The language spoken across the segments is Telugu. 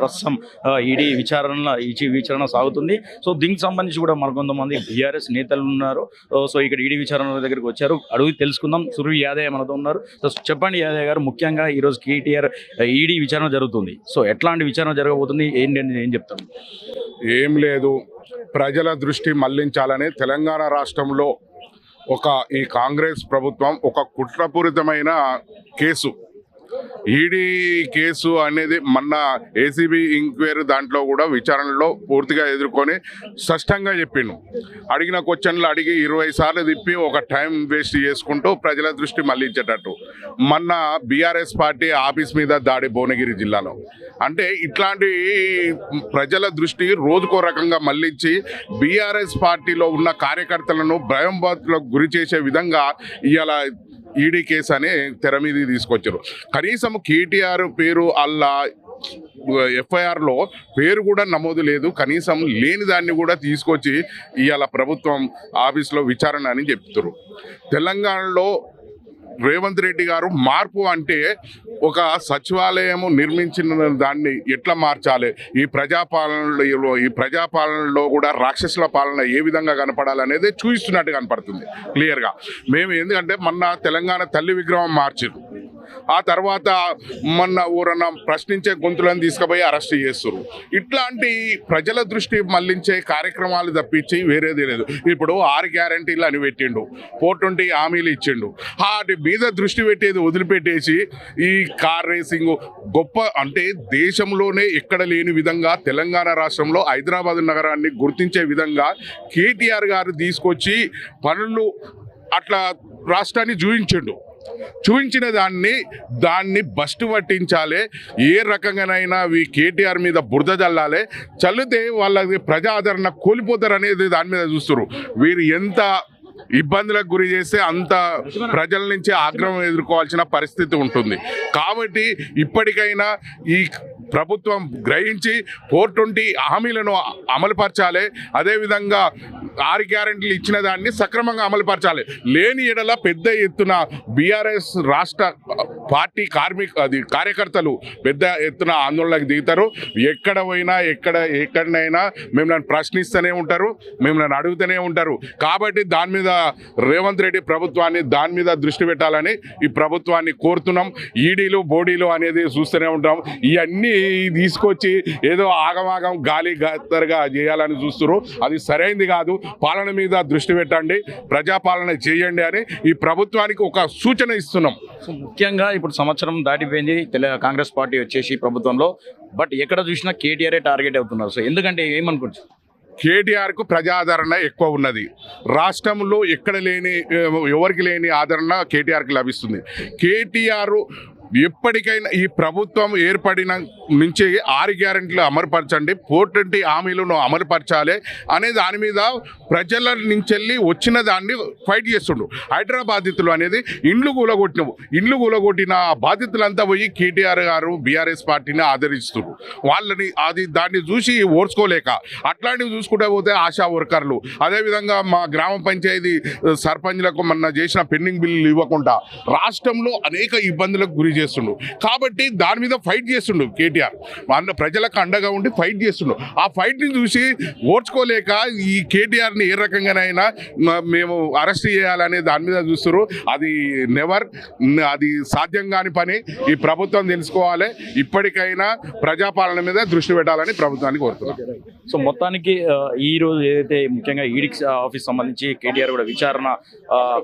ప్రస్తుతం ఈడీ విచారణ ఈ విచారణ సాగుతుంది. సో దీనికి సంబంధించి కూడా మరికొంతమంది బీఆర్ఎస్ నేతలు ఉన్నారు. సో ఇక్కడ ఈడీ విచారణ దగ్గరికి వచ్చారు. అడుగు తెలుసుకుందాం. సురవి యాదయ్య మనతో ఉన్నారు. సో చెప్పండి యాదయ్య గారు ముఖ్యంగా ఈరోజు కేటీఆర్ ఈడీ విచారణ జరుగుతుంది. సో ఎట్లాంటి విచారణ జరగబోతుంది? ఏంటి ఏం చెప్తాను. ఏం లేదు. ప్రజల దృష్టి మళ్ళించాలని తెలంగాణ రాష్ట్రంలో ఒక ఈ కాంగ్రెస్ ప్రభుత్వం ఒక కుట్రపూరితమైన కేసు. ఈడీ కేసు అనేది మొన్న ఏసీబీ ఇంక్వైరీ దాంట్లో కూడా విచారణలో పూర్తిగా ఎదుర్కొని స్పష్టంగా చెప్పిండు. అడిగిన క్వశ్చన్లు అడిగి ఇరవై సార్లు తిప్పి ఒక టైం వేస్ట్ చేసుకుంటూ ప్రజల దృష్టి మళ్ళించేటట్టు. మొన్న బీఆర్ఎస్ పార్టీ ఆఫీస్ మీద దాడి భువనగిరి జిల్లాలో. అంటే ఇట్లాంటి ప్రజల దృష్టి రోజుకో రకంగా మళ్ళించి బీఆర్ఎస్ పార్టీలో ఉన్న కార్యకర్తలను భయంబాతులకు గురి చేసే విధంగా ఇవాళ ఈడీ కేసు అని తెర మీద తీసుకొచ్చారు. కనీసం కేటీఆర్ పేరు అల్లా ఎఫ్ఐఆర్లో పేరు కూడా నమోదు లేదు. కనీసం లేని దాన్ని కూడా తీసుకొచ్చి ఇవాళ ప్రభుత్వం ఆఫీస్లో విచారణ అని చెప్తారు తెలంగాణలో రేవంత్ రెడ్డి గారు మార్పు అంటే ఒక సచివాలయం నిర్మించిన దాన్ని ఎట్లా మార్చాలి? ఈ ప్రజాపాలనలో ఈ ప్రజాపాలనలో కూడా రాక్షసుల పాలన ఏ విధంగా కనపడాలనేది చూపిస్తున్నట్టు కనపడుతుంది క్లియర్గా. మేము ఎందుకంటే మొన్న తెలంగాణ తల్లి విగ్రహం మార్చారు ఆ తర్వాత మొన్న ఊరన్న ప్రశ్నించే గొంతులను తీసుకుపోయి అరెస్ట్ చేస్తారు ఇట్లాంటి ప్రజల దృష్టి మళ్ళించే కార్యక్రమాలు తప్పించి వేరేది లేదు. ఇప్పుడు ఆరు గ్యారంటీలు అని పెట్టిండు. ఫోర్ ట్వంటీ హామీలు ఇచ్చిండు. వాటి మీద దృష్టి పెట్టేది వదిలిపెట్టేసి ఈ కార్ రేసింగ్ గొప్ప అంటే దేశంలోనే ఎక్కడ లేని విధంగా తెలంగాణ రాష్ట్రంలో హైదరాబాద్ నగరాన్ని గుర్తించే విధంగా కేటీఆర్ గారు తీసుకొచ్చి పనులు అట్లా రాష్ట్రాన్ని చూపించిండు చూపించిన దాన్ని దాన్ని బస్టు పట్టించాలి. ఏ రకంగానైనా ఈ కేటీఆర్ మీద బురద చల్లాలి చల్లితే వాళ్ళకి ప్రజాదరణ కోల్పోతారు అనేది దాని మీద చూస్తారు వీరు ఎంత ఇబ్బందులకు గురి చేస్తే అంత ప్రజల నుంచి ఆగ్రహం ఎదుర్కోవాల్సిన పరిస్థితి ఉంటుంది. కాబట్టి ఇప్పటికైనా ఈ ప్రభుత్వం గ్రహించి ఫోర్ ట్వంటీ హామీలను అమలుపరచాలి. అదేవిధంగా ఆరు గ్యారెంటీలు ఇచ్చిన దాన్ని సక్రమంగా అమలుపరచాలి. లేని ఎడల పెద్ద ఎత్తున బీఆర్ఎస్ రాష్ట్ర పార్టీ కార్మిక అది కార్యకర్తలు పెద్ద ఎత్తున ఆందోళనకు దిగుతారు. ఎక్కడ పోయినా ఎక్కడ ఎక్కడనైనా మిమ్మల్ని ప్రశ్నిస్తూనే ఉంటారు మిమ్మల్ని అడుగుతూనే ఉంటారు. కాబట్టి దాని మీద రేవంత్ రెడ్డి ప్రభుత్వాన్ని దాని మీద దృష్టి పెట్టాలని ఈ ప్రభుత్వాన్ని కోరుతున్నాం. ఈడీలు బోడీలు అనేది చూస్తూనే ఉంటాం. ఇవన్నీ తీసుకొచ్చి ఏదో ఆగమాగం గాలి గత్తరగా చేయాలని చూస్తున్నారు అది సరైంది కాదు. పాలన మీద దృష్టి పెట్టండి. ప్రజాపాలన చేయండి అని ఈ ప్రభుత్వానికి ఒక సూచన ఇస్తున్నాం. ముఖ్యంగా ఇప్పుడు సంవత్సరం దాటిపోయింది. కాంగ్రెస్ పార్టీ వచ్చేసి ప్రభుత్వంలో. బట్ ఎక్కడ చూసినా కేటీఆర్ఏ టార్గెట్ అవుతున్నారు. సో ఎందుకంటే ఏమనుకోవచ్చు? కేటీఆర్కు ప్రజాదరణ ఎక్కువ ఉన్నది. రాష్ట్రంలో ఎక్కడ లేని ఎవరికి లేని ఆదరణ కేటీఆర్కి లభిస్తుంది. కేటీఆర్ ఎప్పటికైనా ఈ ప్రభుత్వం ఏర్పడిన నుంచి ఆరు గ్యారెంటీలు అమలుపరచండి. ఫోర్ హామీలను అమలుపరచాలి అనే దాని మీద ప్రజల నుంచి వెళ్ళి వచ్చిన దాన్ని ఫైట్ చేస్తుండు. హైదరాబాద్ బాధితులు అనేది ఇండ్లు కూలగొట్టినవు. ఇండ్లు కూలగొట్టిన బాధితులంతా పోయి కేటీఆర్ గారు బీఆర్ఎస్ పార్టీని ఆదరిస్తున్నారు వాళ్ళని అది దాన్ని చూసి ఓర్చుకోలేక అట్లాంటివి చూసుకుంటే పోతే ఆశా వర్కర్లు. అదేవిధంగా మా గ్రామ పంచాయతీ సర్పంచ్లకు మొన్న చేసిన పెండింగ్ బిల్లులు ఇవ్వకుండా రాష్ట్రంలో అనేక ఇబ్బందులకు గురి చేస్తుండు. కాబట్టి దాని మీద ఫైట్ చేస్తుండు కేటీఆర్. మన ప్రజలకు అండగా ఉండి ఫైట్ చేస్తుండు. ఆ ఫైట్ని చూసి ఓర్చుకోలేక ఈ కేటీఆర్ని ఏ రకంగానైనా మేము అరెస్ట్ చేయాలనే దాని మీద చూస్తారు అది నెవర్ అది సాధ్యం కాని పని. ఈ ప్రభుత్వం తెలుసుకోవాలి. ఇప్పటికైనా ప్రజాపాలన మీద దృష్టి పెట్టాలని ప్రభుత్వాన్ని కోరుతున్నాం. సో మొత్తానికి ఈ రోజు ఏదైతే ముఖ్యంగా ఈడిక్స్ ఆఫీస్ సంబంధించి కేటీఆర్ కూడా విచారణ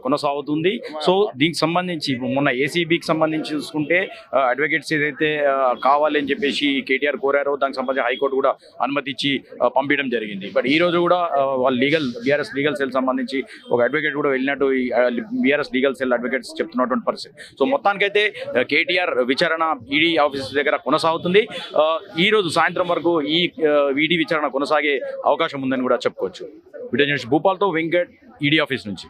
కొనసాగుతుంది. సో దీనికి సంబంధించి మొన్న ఏసీబీకి సంబంధించి చూసుకుంటే ఉంటే అడ్వకేట్స్ ఏదైతే కావాలని చెప్పేసి కేటీఆర్ కోరారో దానికి సంబంధించి హైకోర్టు కూడా అనుమతి ఇచ్చి పంపించడం జరిగింది. బట్ ఈ రోజు కూడా వాళ్ళు లీగల్ బీఆర్ఎస్ లీగల్ సెల్ సంబంధించి ఒక అడ్వకేట్ కూడా వెళ్ళినట్టు బీఆర్ఎస్ లీగల్ సెల్ అడ్వకేట్స్ చెప్తున్నటువంటి పరిస్థితి. సో మొత్తానికైతే కేటీఆర్ విచారణ ఈడీ ఆఫీస్ దగ్గర కొనసాగుతుంది. ఈ రోజు సాయంత్రం వరకు ఈ ఈడీ విచారణ కొనసాగే అవకాశం ఉందని కూడా చెప్పుకోవచ్చు. వీడియో భూపాల్తో వెంకట్ ఈడీ ఆఫీస్ నుంచి.